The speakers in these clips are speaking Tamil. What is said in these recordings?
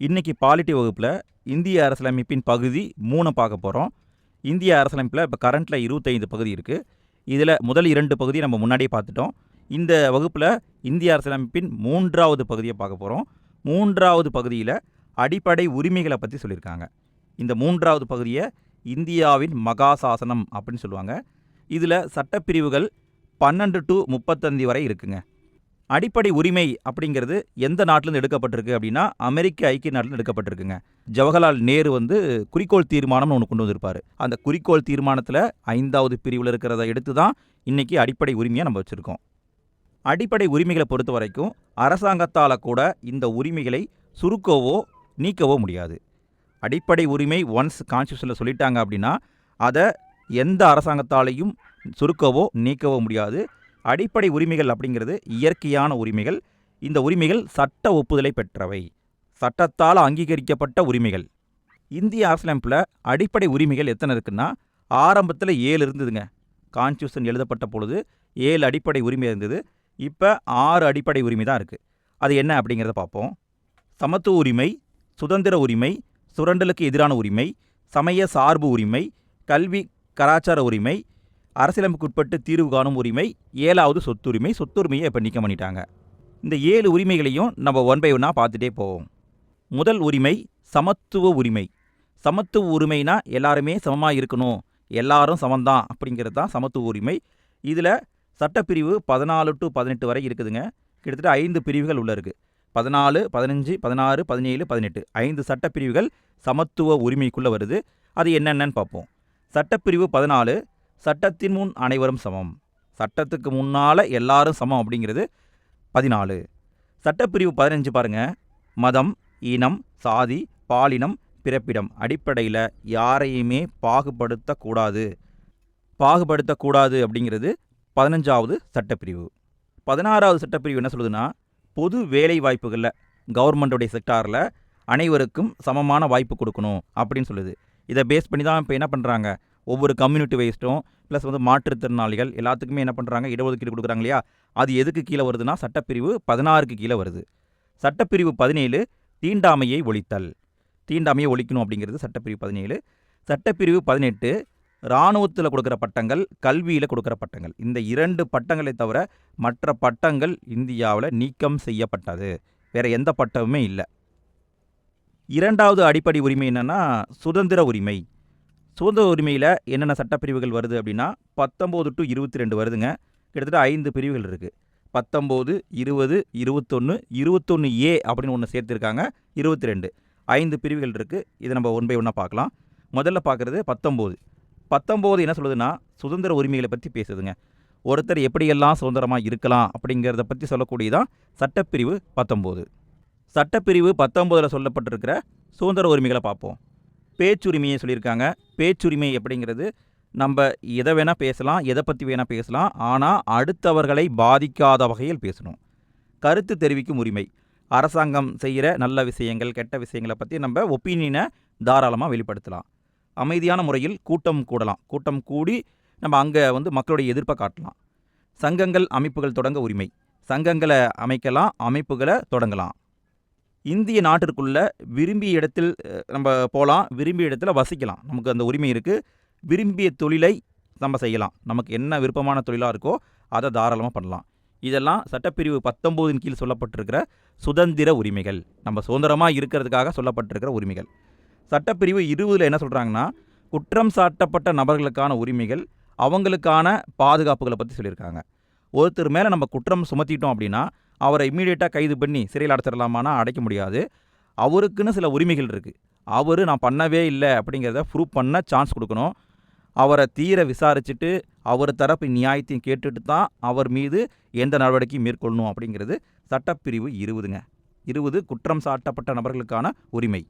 இன்றைக்கி பாலிட்டி வகுப்பில் இந்திய அரசியலமைப்பின் பகுதி மூணை பார்க்க போகிறோம் இந்திய அரசியலமைப்பில் இப்போ கரண்ட்டில் இருபத்தைந்து பகுதி இருக்குது இதில் முதல் இரண்டு பகுதியை நம்ம முன்னாடியே பார்த்துட்டோம். இந்த வகுப்பில் இந்திய அரசியலமைப்பின் மூன்றாவது பகுதியை பார்க்க போகிறோம் மூன்றாவது பகுதியில் அடிப்படை உரிமைகளை பற்றி சொல்லியிருக்காங்க. இந்த மூன்றாவது பகுதியை இந்தியாவின் மகாசாசனம் அப்படின்னு சொல்லுவாங்க. இதில் சட்டப்பிரிவுகள் பன்னெண்டு டு முப்பத்தஞ்சு வரை இருக்குங்க. அடிப்படை உரிமை அப்படிங்கிறது எந்த நாட்டிலேருந்து எடுக்கப்பட்டிருக்கு அப்படின்னா அமெரிக்க ஐக்கிய நாட்டிலேருந்து எடுக்கப்பட்டிருக்குங்க. ஜவஹர்லால் நேரு வந்து குறிக்கோள் தீர்மானம்னு ஒன்று கொண்டு வந்திருப்பார். அந்த குறிக்கோள் தீர்மானத்தில் ஐந்தாவது பிரிவில் இருக்கிறத எடுத்து தான் இன்றைக்கி அடிப்படை உரிமையை நம்ம வச்சுருக்கோம். அடிப்படை உரிமைகளை பொறுத்த வரைக்கும் அரசாங்கத்தால் கூட இந்த உரிமைகளை சுருக்கவோ நீக்கவோ முடியாது. அடிப்படை உரிமை ஒன்ஸ் கான்ஸ்டியூஷனில் சொல்லிட்டாங்க அப்படின்னா அதை எந்த அரசாங்கத்தாலையும் சுருக்கவோ நீக்கவோ முடியாது. அடிப்படை உரிமைகள் அப்படிங்கிறது இயற்கையான உரிமைகள். இந்த உரிமைகள் சட்ட ஒப்புதலை பெற்றவை. சட்டத்தால் அங்கீகரிக்கப்பட்ட உரிமைகள். இந்திய அரசியலமைப்பில் அடிப்படை உரிமைகள் எத்தனை இருக்குன்னா ஆரம்பத்தில் ஏழு இருந்ததுங்க. கான்ஸ்டியூஷன் எழுதப்பட்ட பொழுது ஏழு அடிப்படை உரிமை இருந்தது. இப்போ ஆறு அடிப்படை உரிமை தான் இருக்குது அது என்ன அப்படிங்கிறத பார்ப்போம். சமத்துவ உரிமை சுதந்திர உரிமை சுரண்டலுக்கு எதிரான உரிமை சமய சார்பு உரிமை கல்வி கலாச்சார உரிமை அரசியலமைப்புக்குட்பட்டு தீர்வு காணும் உரிமை ஏழாவது சொத்துரிமை சொத்துரிமையை இப்போ நீக்கம் பண்ணிட்டாங்க. இந்த ஏழு உரிமைகளையும் நம்ம ஒன் பை ஒன்னாக பார்த்துட்டே போவோம். முதல் உரிமை சமத்துவ உரிமை. சமத்துவ உரிமைனா எல்லாருமே சமமாக இருக்கணும் எல்லாரும் சமந்தான் அப்படிங்கிறது தான் சமத்துவ உரிமை. இதில் சட்டப்பிரிவு பதினாலு டு பதினெட்டு வரை இருக்குதுங்க. கிட்டத்தட்ட ஐந்து பிரிவுகள் உள்ள இருக்குது பதினாலு பதினஞ்சு பதினாறு பதினேழு பதினெட்டு. ஐந்து சட்டப்பிரிவுகள் சமத்துவ உரிமைக்குள்ளே வருது. அது என்னென்னன்னு பார்ப்போம். சட்டப்பிரிவு பதினாலு சட்டத்தின் முன் அனைவரும் சமம். சட்டத்துக்கு முன்னால் எல்லாரும் சமம் அப்படிங்கிறது பதினாலு. சட்டப்பிரிவு பதினஞ்சு பாருங்கள் மதம் இனம் சாதி பாலினம் பிறப்பிடம். அடிப்படையில் யாரையுமே பாகுபடுத்தக்கூடாது. பாகுபடுத்தக்கூடாது அப்படிங்கிறது பதினஞ்சாவது சட்டப்பிரிவு. பதினாறாவது சட்டப்பிரிவு என்ன சொல்லுதுன்னா பொது வேலை வாய்ப்புகளில் கவர்மெண்ட்டுடைய செக்டாரில் அனைவருக்கும் சமமான வாய்ப்பு கொடுக்கணும் அப்படின்னு சொல்லுது. இதை பேஸ் பண்ணி தான் இப்போ என்ன பண்ணுறாங்க ஒவ்வொரு கம்யூனிட்டி வேஸ்ட்டும் ப்ளஸ் வந்து மாற்றுத்திறனாளிகள் எல்லாத்துக்குமே என்ன பண்ணுறாங்க இடஒதுக்கீடு கொடுக்குறாங்க இல்லையா? அது எதுக்கு கீழே வருதுன்னா சட்டப்பிரிவு பதினாறுக்கு கீழே வருது. சட்டப்பிரிவு பதினேழு தீண்டாமையை ஒழித்தல். தீண்டாமையை ஒழிக்கணும் அப்படிங்கிறது சட்டப்பிரிவு பதினேழு. சட்டப்பிரிவு பதினெட்டு இராணுவத்தில் கொடுக்குற பட்டங்கள் கல்வியில் கொடுக்குற பட்டங்கள். இந்த இரண்டு பட்டங்களை தவிர மற்ற பட்டங்கள் இந்தியாவில் நீக்கம் செய்யப்பட்டது. வேறு எந்த பட்டமுமே இல்லை. இரண்டாவது அடிப்படை உரிமை என்னென்னா சுதந்திர உரிமை. சுதந்திர உரிமையில் என்னென்ன சட்டப்பிரிவுகள் வருது அப்படின்னா பத்தொம்போது டு இருபத்தி ரெண்டு வருதுங்க. கிட்டத்தட்ட ஐந்து பிரிவுகள் இருக்குது பத்தொம்போது இருபது இருபத்தொன்று இருபத்தொன்று ஏ அப்படின்னு ஒன்று சேர்த்துருக்காங்க இருபத்தி ரெண்டு ஐந்து பிரிவுகள் இருக்குது இதை நம்ம ஒன் பை ஒன்றா பார்க்கலாம். முதல்ல பார்க்குறது பத்தொம்போது. பத்தொம்போது என்ன சொல்லுதுன்னா சுதந்திர உரிமைகளை பற்றி பேசுதுங்க. ஒருத்தர் எப்படியெல்லாம் சுதந்திரமாக இருக்கலாம் அப்படிங்கிறத பற்றி சொல்லக்கூடியதான் சட்டப்பிரிவு பத்தொம்போது. சட்டப்பிரிவு பத்தொம்போதில் சொல்லப்பட்டிருக்கிற சுதந்திர உரிமைகளை பார்ப்போம். பேச்சுரிமையை சொல்லியிருக்காங்க. பேச்சுரிமை அப்படிங்கிறது நம்ம எதை வேணால் பேசலாம் எதை பற்றி வேணால் பேசலாம் ஆனால் அடுத்தவர்களை பாதிக்காத வகையில் பேசணும். கருத்து தெரிவிக்கும் உரிமை. அரசாங்கம் செய்கிற நல்ல விஷயங்கள் கெட்ட விஷயங்களை பற்றி நம்ம ஒப்பீனியனை தாராளமாக வெளிப்படுத்தலாம். அமைதியான முறையில் கூட்டம் கூடலாம். கூட்டம் கூடி நம்ம அங்கே வந்து மக்களுடைய எதிர்ப்பை காட்டலாம். சங்கங்கள் அமைப்புகள் தொடங்க உரிமை. சங்கங்களை அமைக்கலாம் அமைப்புகளை தொடங்கலாம். இந்திய நாட்டிற்குள்ள விரும்பிய இடத்தில் நம்ம போகலாம் விரும்பிய இடத்துல வசிக்கலாம். நமக்கு அந்த உரிமை இருக்குது விரும்பிய தொழிலை நம்ம செய்யலாம். நமக்கு என்ன விருப்பமான தொழிலாக இருக்கோ அதை தாராளமாக பண்ணலாம். இதெல்லாம் சட்டப்பிரிவு பத்தொம்போதின் கீழ் சொல்லப்பட்டிருக்கிற சுதந்திர உரிமைகள். நம்ம சுதந்திரமாக இருக்கிறதுக்காக சொல்லப்பட்டிருக்கிற உரிமைகள். சட்டப்பிரிவு இருபதில் என்ன சொல்கிறாங்கன்னா குற்றம் சாட்டப்பட்ட நபர்களுக்கான உரிமைகள் அவங்களுக்கான பாதுகாப்புகளை பற்றி சொல்லியிருக்காங்க. ஒருத்தர் மேலே நம்ம குற்றம் சுமத்திட்டோம் அப்படின்னா அவரை இம்மீடியட்டாக கைது பண்ணி சிறையில் அடைச்சிடலாமான்னா அடைக்க முடியாது. அவருக்குன்னு சில உரிமைகள் இருக்குது அவர் நான் பண்ணவே இல்லை அப்படிங்கிறத ப்ரூவ் பண்ண சான்ஸ் கொடுக்கணும். அவரை தீர விசாரிச்சுட்டு அவர் தரப்பு நியாயத்தையும் கேட்டுட்டு தான் அவர் மீது எந்த நடவடிக்கையும் மேற்கொள்ளணும் அப்படிங்கிறது சட்டப்பிரிவு இருபதுங்க. இருபது குற்றம் சாட்டப்பட்ட நபர்களுக்கான உரிமை.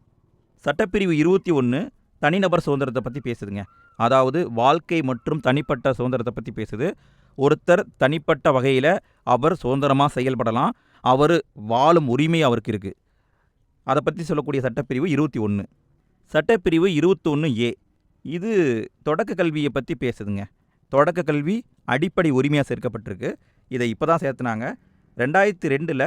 சட்டப்பிரிவு இருபத்தி ஒன்று தனிநபர் சுதந்திரத்தை பற்றி பேசுதுங்க. அதாவது வாழ்க்கை மற்றும் தனிப்பட்ட சுதந்திரத்தை பற்றி பேசுது. ஒருத்தர் தனிப்பட்ட வகையில் அவர் சுதந்திரமாக செயல்படலாம். அவர் வாழும் உரிமை அவருக்கு இருக்குது அதை பற்றி சொல்லக்கூடிய சட்டப்பிரிவு இருபத்தி ஒன்று சட்டப்பிரிவு இருபத்தொன்று ஏ. இது தொடக்க கல்வியை பற்றி பேசுதுங்க. தொடக்க கல்வி அடிப்படை உரிமையாக சேர்க்கப்பட்டிருக்கு. இதை இப்போ தான் சேர்த்துனாங்க. ரெண்டாயிரத்தி ரெண்டில்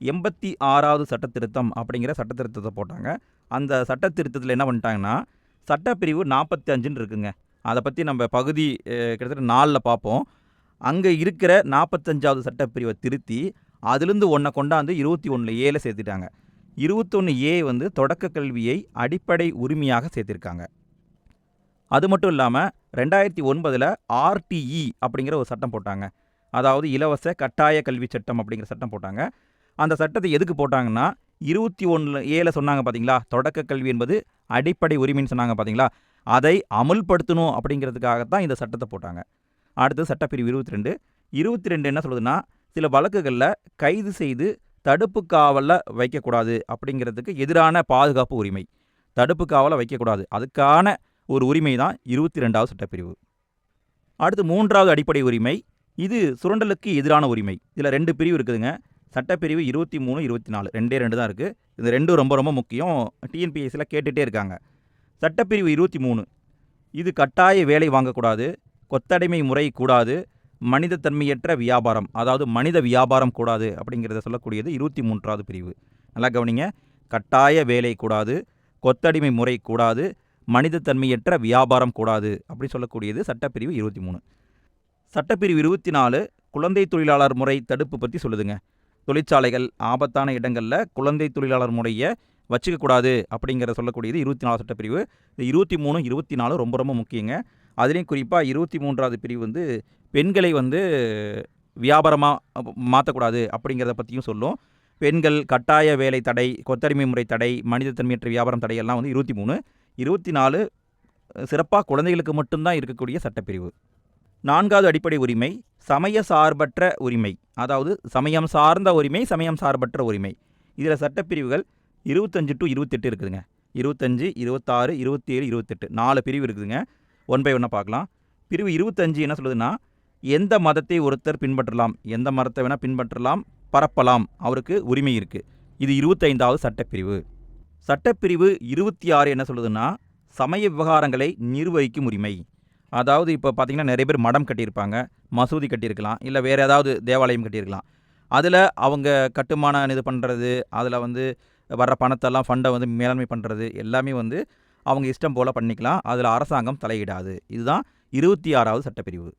எண்பத்தி ஆறாவது சட்டத்திருத்தம் அப்படிங்கிற சட்டத்திருத்தத்தை போட்டாங்க. அந்த சட்ட திருத்தத்தில் என்ன பண்ணிட்டாங்கன்னா சட்டப்பிரிவு நாற்பத்தி அஞ்சுன்னு இருக்குங்க. அதை பற்றி நம்ம பகுதி கிட்டத்தட்ட நாலில் பார்ப்போம். அங்கே இருக்கிற நாற்பத்தஞ்சாவது சட்டப்பிரிவை திருத்தி அதிலிருந்து ஒன்றை கொண்டாந்து இருபத்தி ஒன்று ஏல சேர்த்துட்டாங்க. இருபத்தொன்று ஏ வந்து தொடக்க கல்வியை அடிப்படை உரிமையாக சேர்த்திருக்காங்க. அது மட்டும் இல்லாமல் ரெண்டாயிரத்தி ஒன்பதில் ஆர்டிஇ அப்படிங்கிற ஒரு சட்டம் போட்டாங்க. அதாவது இலவச கட்டாய கல்வி சட்டம் அப்படிங்கிற சட்டம் போட்டாங்க. அந்த சட்டத்தை எதுக்கு போட்டாங்கன்னா இருபத்தி ஒன்றில் ஏல சொன்னாங்க பார்த்தீங்களா தொடக்க கல்வி என்பது அடிப்படை உரிமைன்னு சொன்னாங்க பார்த்தீங்களா அதை அமுல்படுத்தணும் அப்படிங்கிறதுக்காகத்தான் இந்த சட்டத்தை போட்டாங்க. அடுத்து சட்டப்பிரிவு இருபத்தி ரெண்டு இருபத்தி ரெண்டு என்ன சொல்லுதுன்னா சில வழக்குகளில் கைது செய்து தடுப்பு காவலில் வைக்கக்கூடாது அப்படிங்கிறதுக்கு எதிரான பாதுகாப்பு உரிமை. தடுப்பு காவலை வைக்கக்கூடாது. அதுக்கான ஒரு உரிமை தான் இருபத்தி ரெண்டாவது சட்டப்பிரிவு. அடுத்து மூன்றாவது அடிப்படை உரிமை இது சுரண்டலுக்கு எதிரான உரிமை. இதில் ரெண்டு பிரிவு இருக்குதுங்க. சட்டப்பிரிவு இருபத்தி மூணு இருபத்தி நாலு ரெண்டே ரெண்டு தான் இருக்குது இது ரெண்டும் ரொம்ப ரொம்ப முக்கியம். டிஎன்பிஎஸ்சியில் கேட்டுகிட்டே இருக்காங்க. சட்டப்பிரிவு இருபத்தி மூணு இது கட்டாய வேலை வாங்கக்கூடாது. கொத்தடிமை முறை கூடாது மனிதத்தன்மையற்ற வியாபாரம் அதாவது மனித வியாபாரம் கூடாது அப்படிங்கிறத சொல்லக்கூடியது இருபத்தி மூன்றாவது பிரிவு. நல்லா கவனிங்க. கட்டாய வேலை கூடாது கொத்தடிமை முறை கூடாது மனிதத்தன்மையற்ற வியாபாரம் கூடாது அப்படி சொல்லக்கூடியது சட்டப்பிரிவு இருபத்தி மூணு. சட்டப்பிரிவு இருபத்தி நாலு குழந்தை தொழிலாளர் முறை தடுப்பு பற்றி சொல்லுதுங்க. தொழிற்சாலைகள் ஆபத்தான இடங்களில் குழந்தை தொழிலாளர் முறையை வச்சுக்கக்கூடாது அப்படிங்கிற சொல்லக்கூடியது இருபத்தி நாலு சட்டப்பிரிவு. இந்த இருபத்தி மூணு இருபத்தி நாலு ரொம்ப ரொம்ப முக்கியங்க. அதுலேயும் குறிப்பாக இருபத்தி மூன்றாவது பிரிவு வந்து பெண்களை வந்து வியாபாரமாக மாற்றக்கூடாது அப்படிங்கிறத பற்றியும் சொல்லும். பெண்கள் கட்டாய வேலை தடை கொத்தடிமை முறை தடை மனிதத்தன்மையற்ற வியாபாரம் தடை எல்லாம் வந்து இருபத்தி மூணு. இருபத்தி நாலு சிறப்பாக குழந்தைகளுக்கு மட்டும்தான் இருக்கக்கூடிய சட்டப்பிரிவு. நான்காவது அடிப்படை உரிமை சமய சார்பற்ற உரிமை. அதாவது சமயம் சார்ந்த உரிமை சமயம் சார்பற்ற உரிமை. இதில் சட்டப்பிரிவுகள் இருபத்தஞ்சு டு இருபத்தெட்டு இருக்குதுங்க. இருபத்தஞ்சு இருபத்தாறு இருபத்தேழு இருபத்தெட்டு. நாலு பிரிவு இருக்குதுங்க. ஒன் பை ஒன்னாக பார்க்கலாம். பிரிவு இருபத்தஞ்சு என்ன சொல்லுதுன்னா எந்த மதத்தை ஒருத்தர் பின்பற்றலாம்? எந்த மதத்தை வேணால் பின்பற்றலாம் பரப்பலாம். அவருக்கு உரிமை இருக்குது இது இருபத்தைந்தாவது சட்டப்பிரிவு. சட்டப்பிரிவு இருபத்தி ஆறு என்ன சொல்லுதுன்னா சமய விவகாரங்களை நிர்வகிக்கும் உரிமை. அதாவது இப்போ பார்த்தீங்கன்னா நிறைய பேர் மடம் கட்டியிருப்பாங்க. மசூதி கட்டியிருக்கலாம். இல்லை வேறு ஏதாவது தேவாலயம் கட்டியிருக்கலாம். அதில் அவங்க கட்டுமான இது பண்ணுறது அதில் வந்து வர்ற பணத்தெல்லாம் ஃபண்டை வந்து மேலாண்மை பண்ணுறது எல்லாமே வந்து அவங்க இஷ்டம் போல் பண்ணிக்கலாம். அதில் அரசாங்கம் தலையிடாது. இதுதான் இருபத்தி ஆறாவது சட்டப்பிரிவு.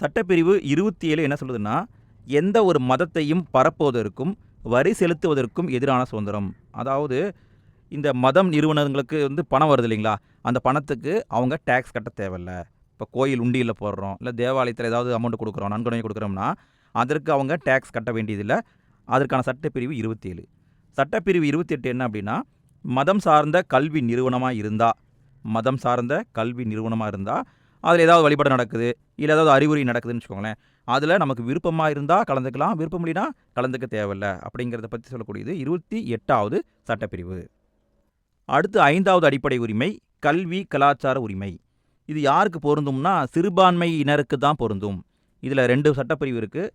சட்டப்பிரிவு இருபத்தி ஏழு என்ன சொல்லுதுன்னா எந்த ஒரு மதத்தையும் பரப்புவதற்கும் வரி செலுத்துவதற்கும் எதிரான சுதந்திரம். அதாவது இந்த மதம் நிறுவனங்களுக்கு வந்து பணம் வருது இல்லைங்களா? அந்த பணத்துக்கு அவங்க டேக்ஸ் கட்ட தேவையில்ல. இப்போ கோயில் உண்டியில் போடுறோம் இல்லை தேவாலயத்தில் ஏதாவது அமௌண்ட் கொடுக்குறோம் நன்கொடை கொடுக்குறோம்னா அதற்கு அவங்க டேக்ஸ் கட்ட வேண்டியதில்லை. அதற்கான சட்டப்பிரிவு இருபத்தேழு சட்டப்பிரிவு இருபத்தி எட்டு என்ன அப்படின்னா மதம் சார்ந்த கல்வி நிறுவனமாக இருந்தால் மதம் சார்ந்த கல்வி நிறுவனமாக இருந்தால் அதில் ஏதாவது வழிபாடு நடக்குது இல்லை ஏதாவது அறிகுறி நடக்குதுன்னு வச்சுக்கோங்களேன் அதில் நமக்கு விருப்பமாக இருந்தால் கலந்துக்கலாம் விருப்பம் இல்லைனா கலந்துக்க தேவையில்ல அப்படிங்கிறத பற்றி சொல்லக்கூடியது இருபத்தி எட்டாவது சட்டப்பிரிவு. அடுத்து ஐந்தாவது அடிப்படை உரிமை கல்வி கலாச்சார உரிமை. இது யாருக்கு பொருந்தும்னா சிறுபான்மையினருக்கு தான் பொருந்தும். இதில் ரெண்டு சட்டப்பிரிவு இருக்குது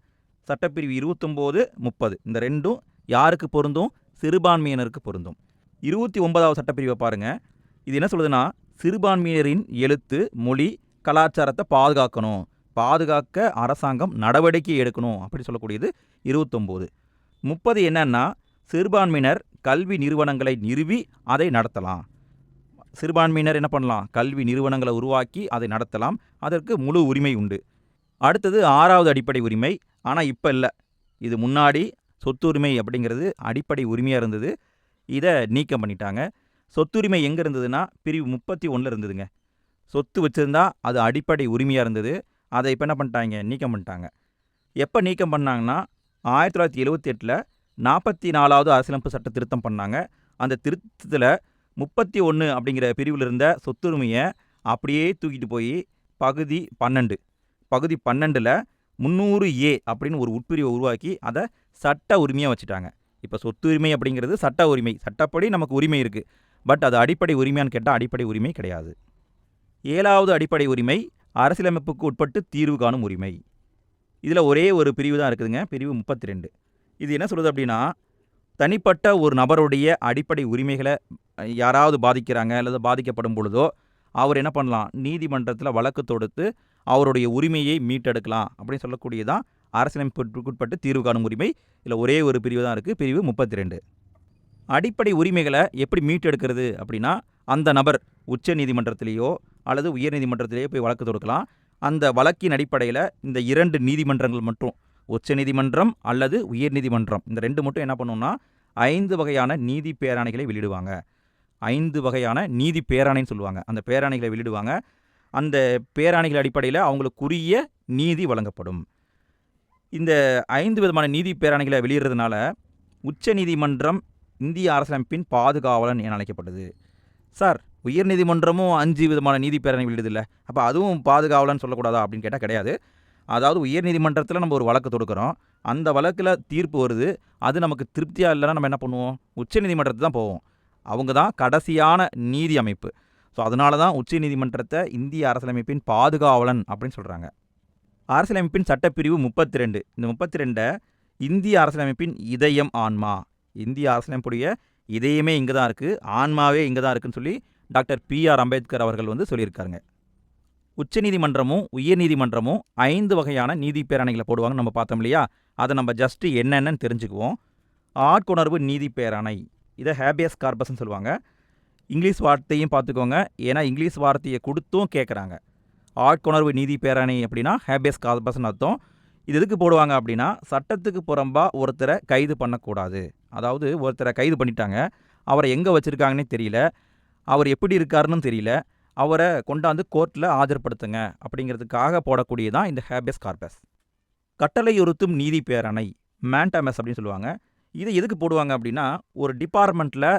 சட்டப்பிரிவு இருபத்தொம்போது முப்பது. இந்த ரெண்டும் யாருக்கு பொருந்தும்? சிறுபான்மையினருக்கு பொருந்தும். இருபத்தி ஒன்பதாவது சட்டப்பிரிவை பாருங்கள் இது என்ன சொல்லுதுன்னா சிறுபான்மையினரின் எழுத்து மொழி கலாச்சாரத்தை பாதுகாக்கணும். பாதுகாக்க அரசாங்கம் நடவடிக்கை எடுக்கணும் அப்படி சொல்லக்கூடியது இருபத்தொம்போது. முப்பது என்னன்னா சிறுபான்மையினர் கல்வி நிறுவனங்களை நிறுவி அதை நடத்தலாம். சிறுபான்மையினர் என்ன பண்ணலாம்? கல்வி நிறுவனங்களை உருவாக்கி அதை நடத்தலாம். அதற்கு முழு உரிமை உண்டு. அடுத்தது ஆறாவது அடிப்படை உரிமை. ஆனால் இப்போ இல்லை. இது முன்னாடி சொத்துரிமை அப்படிங்கிறது அடிப்படை உரிமையாக இருந்தது. இதை நீக்கம் பண்ணிட்டாங்க. சொத்துரிமை எங்கே இருந்ததுன்னா பிரிவு முப்பத்தி ஒன்றில் இருந்ததுங்க. சொத்து வச்சுருந்தா அது அடிப்படை உரிமையாக இருந்தது. அதை இப்போ என்ன பண்ணிட்டாங்க? நீக்கம் பண்ணிட்டாங்க. எப்போ நீக்கம் பண்ணாங்கன்னா ஆயிரத்தி தொள்ளாயிரத்தி எழுபத்தி எட்டில் நாற்பத்தி நாலாவது அரசியலமைப்பு சட்ட திருத்தம் பண்ணாங்க. அந்த திருத்தத்தில் முப்பத்தி ஒன்று அப்படிங்கிற பிரிவில் இருந்த சொத்துரிமையை அப்படியே தூக்கிட்டு போய் பகுதி பன்னெண்டு. பகுதி பன்னெண்டில் முந்நூறு ஏ அப்படின்னு ஒரு உட்பிரிவை உருவாக்கி அதை சட்ட உரிமையாக வச்சுட்டாங்க. இப்போ சொத்துரிமை அப்படிங்கிறது சட்ட உரிமை. சட்டப்படி நமக்கு உரிமை இருக்குது பட் அது அடிப்படை உரிமையான்னு கேட்டால் அடிப்படை உரிமை கிடையாது. ஏழாவது அடிப்படை உரிமை அரசியலமைப்புக்கு உட்பட்டு தீர்வு காணும் உரிமை. இதில் ஒரே ஒரு பிரிவு தான் இருக்குதுங்க. பிரிவு முப்பத்தி ரெண்டு இது என்ன சொல்கிறது அப்படின்னா தனிப்பட்ட ஒரு நபருடைய அடிப்படை உரிமைகளை யாராவது பாதிக்கிறாங்க அல்லது பாதிக்கப்படும் பொழுதோ அவர் என்ன பண்ணலாம்? நீதிமன்றத்தில் வழக்கு தொடுத்து அவருடைய உரிமையை மீட்டெடுக்கலாம் அப்படின்னு சொல்லக்கூடியதான் அரசியலமைப்புக்குட்பட்டு தீர்வு காணும் உரிமை இதில் ஒரே ஒரு பிரிவு தான் இருக்குது பிரிவு முப்பத்தி ரெண்டு அடிப்படை உரிமைகளை எப்படி மீட்டெடுக்கிறது அப்படின்னா அந்த நபர் உச்ச நீதிமன்றத்திலேயோ அல்லது உயர் நீதிமன்றத்திலேயோ போய் வழக்கு தொடுக்கலாம். அந்த வழக்கின் அடிப்படையில் இந்த இரண்டு நீதிமன்றங்கள் மட்டும் உச்ச நீதிமன்றம் அல்லது உயர் நீதிமன்றம் இந்த ரெண்டு மட்டும் என்ன பண்ணுன்னா ஐந்து வகையான நீதி பேராணைகளை வெளியிடுவாங்க. ஐந்து வகையான நீதி பேராணைன்னு சொல்லுவாங்க. அந்த பேராணைகளை வெளியிடுவாங்க. அந்த பேராணைகள் அடிப்படையில் அவங்களுக்குரிய நீதி வழங்கப்படும். இந்த ஐந்து விதமான நீதி பேராணைகளை வெளியிடுறதுனால உச்ச நீதிமன்றம் இந்திய அரசியலமைப்பின் பாதுகாவலன் என அழைக்கப்பட்டது. சார் உயர்நீதிமன்றமும் அஞ்சு விதமான நீதி பேரணை வெளியிடுதில்ல. அப்போ அதுவும் பாதுகாவலன்னு சொல்லக்கூடாதா அப்படின்னு கேட்டால் கிடையாது. அதாவது உயர்நீதிமன்றத்தில் நம்ம ஒரு வழக்கு தொடுக்கிறோம். அந்த வழக்கில் தீர்ப்பு வருது. அது நமக்கு திருப்தியாக இல்லைன்னா நம்ம என்ன பண்ணுவோம்? உச்சநீதிமன்றத்துக்கு தான் போவோம். அவங்க தான் கடைசியான நீதி அமைப்பு. ஸோ அதனால தான் உச்சநீதிமன்றத்தை இந்திய அரசியலமைப்பின் பாதுகாவலன் அப்படின்னு சொல்கிறாங்க அரசியலமைப்பின் சட்டப்பிரிவு முப்பத்தி ரெண்டு இந்த முப்பத்தி ரெண்டை இந்திய அரசியலமைப்பின் இதயம் ஆன்மா. இந்திய அரசியலமைப்புடைய இதயமே இங்கே தான் இருக்குது ஆன்மாவே இங்கே தான் இருக்குன்னு சொல்லி டாக்டர் பி ஆர் அம்பேத்கர் அவர்கள் வந்து சொல்லியிருக்காருங்க. உச்சநீதிமன்றமும் உயர்நீதிமன்றமும் ஐந்து வகையான நீதி பேரணைகளை போடுவாங்கன்னு நம்ம பார்த்தோம் இல்லையா? அதை நம்ம ஜஸ்ட்டு என்னென்னு தெரிஞ்சுக்குவோம். ஆட்கொணர்வு நீதி பேரணை. இதை ஹேபியஸ் கார்பஸ்ன்னு சொல்லுவாங்க. இங்கிலீஷ் வார்த்தையும் பார்த்துக்கோங்க. ஏன்னா இங்கிலீஷ் வார்த்தையை கொடுத்தும் கேட்குறாங்க. ஆட்கொணர்வு நீதி பேரணை அப்படின்னா ஹேபியஸ் கார்பஸ்ன்னு அர்த்தம். இது எதுக்கு போடுவாங்க அப்படின்னா சட்டத்துக்கு புறம்பாக ஒருத்தரை கைது பண்ணக்கூடாது. அதாவது ஒருத்தரை கைது பண்ணிட்டாங்க அவரை எங்கே வச்சுருக்காங்கன்னே தெரியல அவர் எப்படி இருக்காருன்னு தெரியல அவரை கொண்டாந்து கோர்ட்டில் ஆஜர்படுத்துங்க அப்படிங்கிறதுக்காக போடக்கூடியதான் இந்த ஹேபியஸ் கார்பஸ் கட்டளையுறுத்தும் நீதி பேரணை மேண்டமஸ் அப்படின்னு சொல்லுவாங்க. இதை எதுக்கு போடுவாங்க அப்படின்னா ஒரு டிபார்ட்மெண்ட்டில்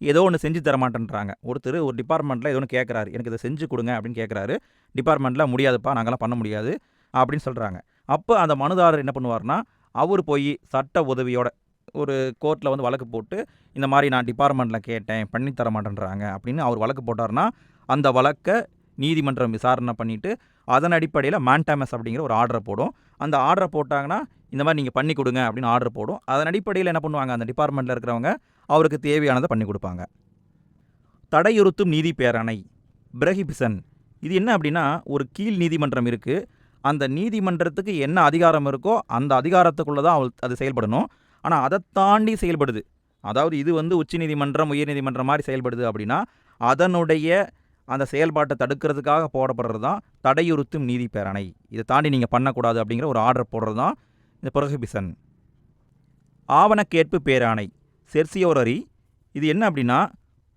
ஏதோ ஒன்று செஞ்சு தர மாட்டேன்றாங்க ஒருத்தர் ஒரு டிபார்ட்மெண்ட்டில் ஏதோ ஒன்று கேட்குறாரு எனக்கு இதை செஞ்சு கொடுங்க அப்படின்னு கேட்குறாரு டிபார்ட்மெண்ட்டில் முடியாதுப்பா நாங்களாம் பண்ண முடியாது அப்படின்னு சொல்கிறாங்க அப்போ அந்த மனுதாரர் என்ன பண்ணுவார்னா அவர் போய் சட்ட உதவியோட ஒரு கோர்ட்டில் வந்து வழக்கு போட்டு இந்த மாதிரி நான் டிபார்ட்மெண்ட்டில் கேட்டேன் பண்ணி தர மாட்டேன்றாங்க அப்படின்னு அவர் வழக்கு போட்டார்னா அந்த வழக்கை நீதிமன்றம் விசாரணை பண்ணிவிட்டு அதன் அடிப்படையில் மான்டாமஸ் அப்படிங்கிற ஒரு ஆர்டரை போடும். அந்த ஆர்டரை போட்டாங்கன்னா இந்த மாதிரி நீங்கள் பண்ணி கொடுங்க அப்படின்னு ஆர்டர் போடும். அதன் அடிப்படையில் என்ன பண்ணுவாங்க? அந்த டிபார்ட்மெண்ட்டில் இருக்கிறவங்க அவருக்கு தேவையானதை பண்ணி கொடுப்பாங்க. தடையுறுத்தும் நீதி பேரணை பிரஹிபிசன் இது என்ன அப்படின்னா ஒரு கீழ் நீதிமன்றம் இருக்குது அந்த நீதிமன்றத்துக்கு என்ன அதிகாரம் இருக்கோ அந்த அதிகாரத்துக்குள்ளே தான் அவள் அது செயல்படணும். ஆனால் அதை தாண்டி செயல்படுது. அதாவது இது வந்து உச்சநீதிமன்றம் உயர்நீதிமன்றம் மாதிரி செயல்படுது அப்படின்னா அதனுடைய அந்த செயல்பாட்டை தடுக்கிறதுக்காக போடப்படுறது தான் தடையுறுத்தும் நீதி பேரணை. இதை தாண்டி நீங்கள் பண்ணக்கூடாது அப்படிங்கிற ஒரு ஆர்டர் போடுறது தான் இந்த ப்ரொஹிபிஷன். ஆவணக்கேட்பு பேராணை. செர்சியோரரி இது என்ன அப்படின்னா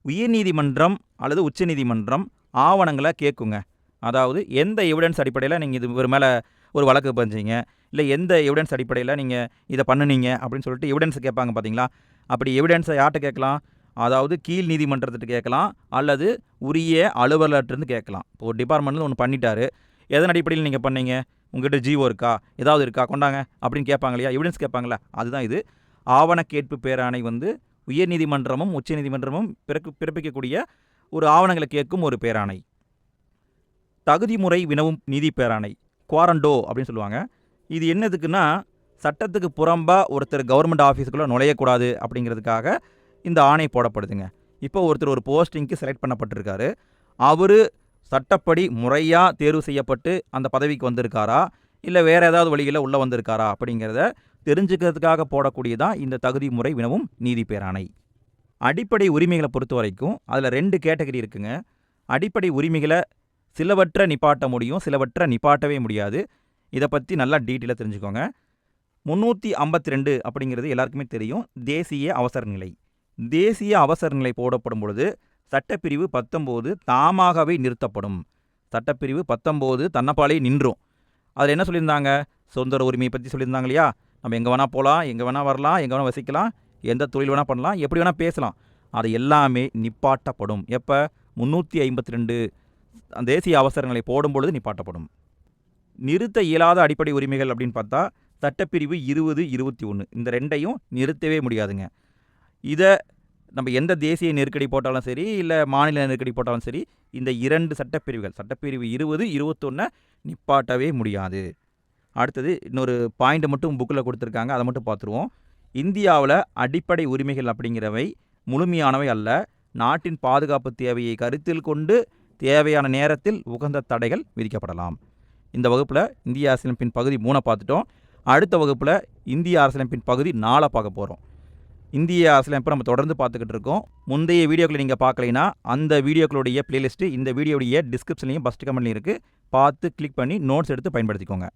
உயர்நீதிமன்றம் அல்லது உச்சநீதிமன்றம் ஆவணங்களை கேட்குங்க. அதாவது எந்த எவிடன்ஸ் அடிப்படையில் நீங்கள் இது ஒரு மேலே ஒரு வழக்கு பஞ்சீங்க இல்லை எந்த எவிடன்ஸ் அடிப்படையில் நீங்கள் இதை பண்ணுனீங்க அப்படின்னு சொல்லிட்டு எவிடன்ஸ் கேட்பாங்க பார்த்தீங்களா? அப்படி எவிடன்ஸை யார்கிட்ட கேட்கலாம்? அதாவது கீழ் நீதிமன்றத்திட்ட கேட்கலாம் அல்லது உரிய அலுவலர்கிட்டருந்து கேட்கலாம். இப்போ ஒரு டிபார்ட்மெண்ட்டில் ஒன்று பண்ணிட்டாரு. எதன் அடிப்படையில் நீங்கள் பண்ணீங்க? உங்ககிட்ட ஜீவோ இருக்கா? ஏதாவது இருக்கா? கொண்டாங்க. அப்படின்னு கேட்பாங்க இல்லையா? எவிடன்ஸ் கேட்பாங்களா அதுதான் இது. ஆவண கேட்பு பேராணை வந்து உயர்நீதிமன்றமும் உச்சநீதிமன்றமும் பிறக்கு பிறப்பிக்கக்கூடிய ஒரு ஆவணங்களை கேட்கும் ஒரு பேராணை. தகுதி முறை வினவும் நீதி பேராணை. குவாரண்டோ அப்படின்னு சொல்லுவாங்க. இது என்னதுக்குன்னா சட்டத்துக்கு புறம்பா ஒருத்தர் கவர்மெண்ட் ஆஃபீஸுக்குள்ளே நுழையக்கூடாது அப்படிங்கிறதுக்காக இந்த ஆணை போடப்படுதுங்க. இப்போ ஒருத்தர் ஒரு போஸ்டிங்க்கு செலக்ட் பண்ணப்பட்டிருக்காரு. அவர் சட்டப்படி முறையாக தேர்வு செய்யப்பட்டு அந்த பதவிக்கு வந்திருக்காரா? இல்லை வேறு ஏதாவது வழியில் உள்ளே வந்திருக்காரா? அப்படிங்கிறத தெரிஞ்சுக்கிறதுக்காக போடக்கூடியதான் இந்த தகுதி முறை வினவும் நீதி பேராணை. அடிப்படை உரிமைகளை பொறுத்த வரைக்கும் அதில் ரெண்டு கேட்டகரி இருக்குங்க. அடிப்படை உரிமைகளை சிலவற்றை நிப்பாட்ட முடியும் சிலவற்றை நிப்பாட்டவே முடியாது. இதை பற்றி நல்லா டீட்டெயிலாக தெரிஞ்சுக்கோங்க. முந்நூற்றி ஐம்பத்தி ரெண்டு அப்படிங்கிறது எல்லாருக்குமே தெரியும். தேசிய அவசர நிலை தேசிய அவசர நிலை போடப்படும் பொழுது சட்டப்பிரிவு பத்தொம்போது தாமாகவே நிறுத்தப்படும். சட்டப்பிரிவு பத்தொம்போது தன்னப்பாலே நின்றும். அதில் என்ன சொல்லியிருந்தாங்க? சுதந்திர உரிமையை பற்றி சொல்லியிருந்தாங்க இல்லையா? நம்ம எங்கே வேணால் போகலாம் எங்கே வேணால் வரலாம் எங்கே வேணால் வசிக்கலாம் எந்த தொழில் வேணால் பண்ணலாம் எப்படி வேணால் பேசலாம். அது எல்லாமே நிப்பாட்டப்படும். எப்போ? முந்நூற்றி ஐம்பத்தி ரெண்டு தேசிய அவசரங்களை போடும் பொழுது நிப்பாட்டப்படும். நிறுத்த இயலாத அடிப்படை உரிமைகள் அப்படின்னு பார்த்தா சட்டப்பிரிவு இருபது இருபத்தி ஒன்று இந்த ரெண்டையும் நிறுத்தவே முடியாதுங்க. இதை நம்ம எந்த தேசிய நெருக்கடி போட்டாலும் சரி இல்லை மாநில நெருக்கடி போட்டாலும் சரி இந்த இரண்டு சட்டப்பிரிவுகள் சட்டப்பிரிவு இருபது இருபத்தொன்னை நிப்பாட்டவே முடியாது. அடுத்தது இன்னொரு பாயிண்ட்டை மட்டும் புக்கில் கொடுத்துருக்காங்க அதை மட்டும் பார்த்துருவோம். இந்தியாவில் அடிப்படை உரிமைகள் அப்படிங்கிறவை முழுமையானவை அல்ல. நாட்டின் பாதுகாப்பு தேவையை கருத்தில் கொண்டு தேவையான நேரத்தில் உகந்த தடைகள் விதிக்கப்படலாம். இந்த வகுப்பில் இந்திய அரசியலமைப்பின் பகுதி மூணை பார்த்துட்டோம். அடுத்த வகுப்பில் இந்திய அரசியலமைப்பின் பகுதி நாளை பார்க்க போகிறோம் இந்திய அரசியலமைப்பை நம்ம தொடர்ந்து பார்த்துக்கிட்டு இருக்கோம். முந்தைய வீடியோக்களை நீங்கள் பார்க்கலைன்னா அந்த வீடியோக்களுடைய பிளேலிஸ்ட்டு இந்த வீடியோடைய டிஸ்கிரிப்ஷன்லையும் ஃபஸ்ட் கமெண்ட்லையும் இருக்குது பார்த்து கிளிக் பண்ணி நோட்ஸ் எடுத்து பயன்படுத்திக்கோங்க.